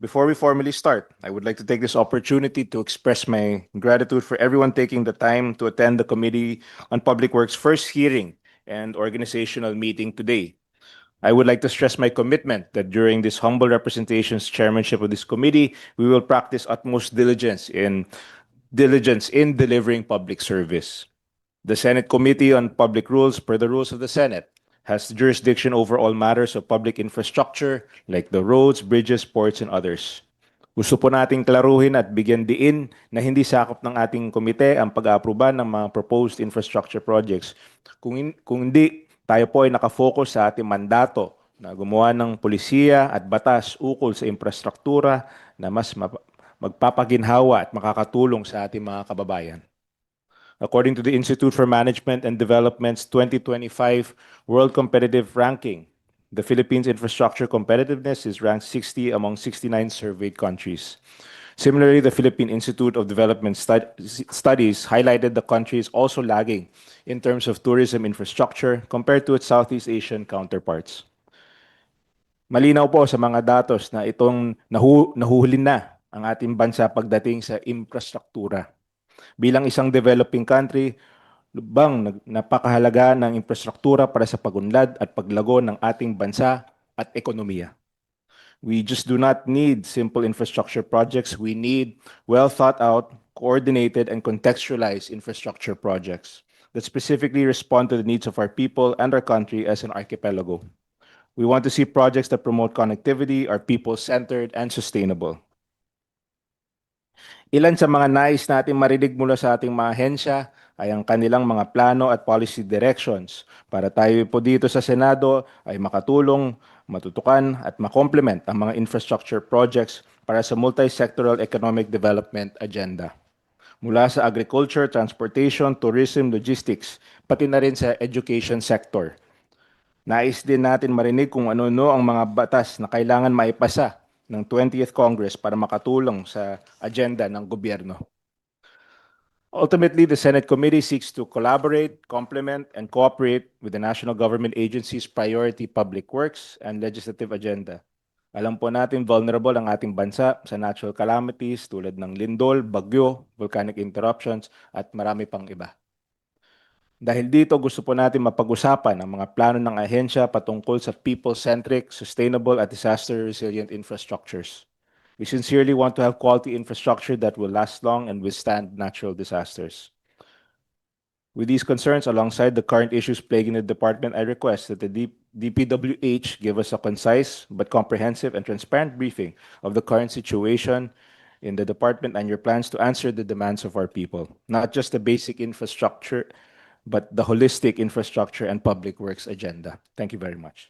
Before we formally start, I would like to take this opportunity to express my gratitude for everyone taking the time to attend the Committee on Public Works first hearing and organizational meeting today. I would like to stress my commitment that during this humble representation's chairmanship of this committee, we will practice utmost diligence in diligence in delivering public service. The Senate Committee on Public Rules, per the rules of the Senate, has jurisdiction over all matters of public infrastructure like the roads, bridges, ports, and others. Gusto po nating klaruhin at bigyan diin na hindi sakop ng ating komite ang pag-aaproba ng mga proposed infrastructure projects. Kung, hin- kung hindi, tayo po ay nakafocus sa ating mandato na gumawa ng polisiya at batas ukol sa infrastruktura na mas magpapaginhawa at makakatulong sa ating mga kababayan. According to the Institute for Management and Development's 2025 World Competitive Ranking, the Philippines' infrastructure competitiveness is ranked 60 among 69 surveyed countries. Similarly, the Philippine Institute of Development Stud- Studies highlighted the country is also lagging in terms of tourism infrastructure compared to its Southeast Asian counterparts. Malinaw po sa mga datos na itong nahu nahuhuli na ang ating bansa pagdating sa infrastruktura. Bilang isang developing country, lubang napakahalaga ng infrastruktura para sa pagunlad at paglago ng ating bansa at ekonomiya. We just do not need simple infrastructure projects. We need well thought out, coordinated, and contextualized infrastructure projects that specifically respond to the needs of our people and our country as an archipelago. We want to see projects that promote connectivity, are people-centered, and sustainable. Ilan sa mga nais natin marinig mula sa ating mga ahensya ay ang kanilang mga plano at policy directions para tayo po dito sa Senado ay makatulong, matutukan at makomplement ang mga infrastructure projects para sa multi-sectoral economic development agenda. Mula sa agriculture, transportation, tourism, logistics, pati na rin sa education sector. Nais din natin marinig kung ano-ano ang mga batas na kailangan maipasa ng 20th Congress para makatulong sa agenda ng gobyerno. Ultimately, the Senate committee seeks to collaborate, complement, and cooperate with the national government agencies' priority public works and legislative agenda. Alam po natin vulnerable ang ating bansa sa natural calamities tulad ng lindol, bagyo, volcanic interruptions, at marami pang iba. Dahil dito, gusto po natin mapag-usapan ang mga plano ng ahensya patungkol sa people-centric, sustainable at disaster-resilient infrastructures. We sincerely want to have quality infrastructure that will last long and withstand natural disasters. With these concerns, alongside the current issues plaguing the department, I request that the DPWH give us a concise but comprehensive and transparent briefing of the current situation in the department and your plans to answer the demands of our people, not just the basic infrastructure, but the holistic infrastructure and public works agenda. Thank you very much.